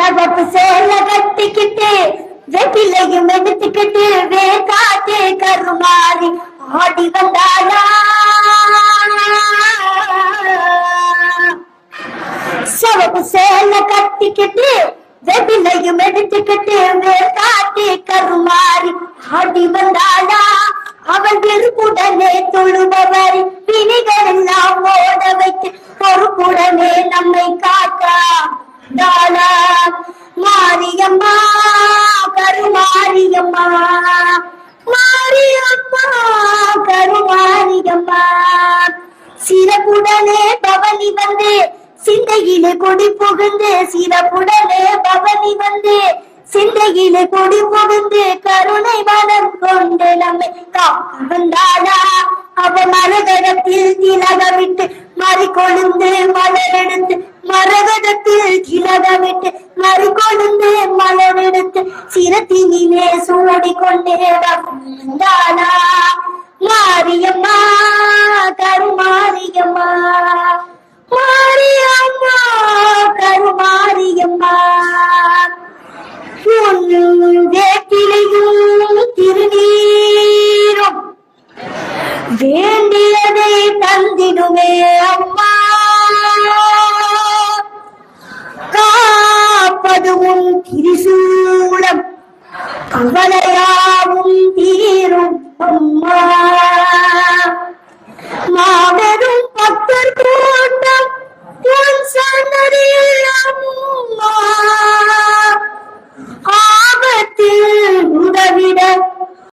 சவப்பு சேல கட்டிக்கிட்டு வெட்டிலையும் எடுத்துக்கிட்டு வேகாட்டு கருமாறி ஆடி வந்தாளா சவப்பு சேல கட்டிக்கிட்டு வெட்டிலையும் எடுத்துக்கிட்டு வேகாட்டு கருமாறி ஆடி வந்தாளா அவள் வெறுப்புடனே தொழுபவர் பிணிகள் எல்லாம் ஓட வைத்து பொறுப்புடனே நம்மை காக்கா. தாளா மாரியம்மா கருமாரியம்மா. மாரியம்மா கருமாரியம்மா. சிறப்புடனே பவனி வந்து சிந்தையிலே கொடி புகுந்து சிறப்புடனே பவனி வந்து சிந்தையிலே கொடி புகுந்து கருணை மனம் கொண்டு நம்மை காக்க வந்தாளா அவ மரகதத்தில் திலகமிட்டு மறிக்கொழுந்து மலரெடுத்து மரகதத்தில் திலகமிட்டு மறிக்கொழுந்து மலரெடுத்து சிரத்தினிலே சூடி கொண்டே வந்தாளா மாரியம்மா கருமாரியம்மா. மாரியம்மா கருமாரியம்மா. வேட்டிலையும் திருநீரும் வேண்டியதை தந்திடுமே அம்மா. കവലയാവും തിരിശൂലം കവലയാവും തീരും അമ്മ. മാവരും പത്തർക്കും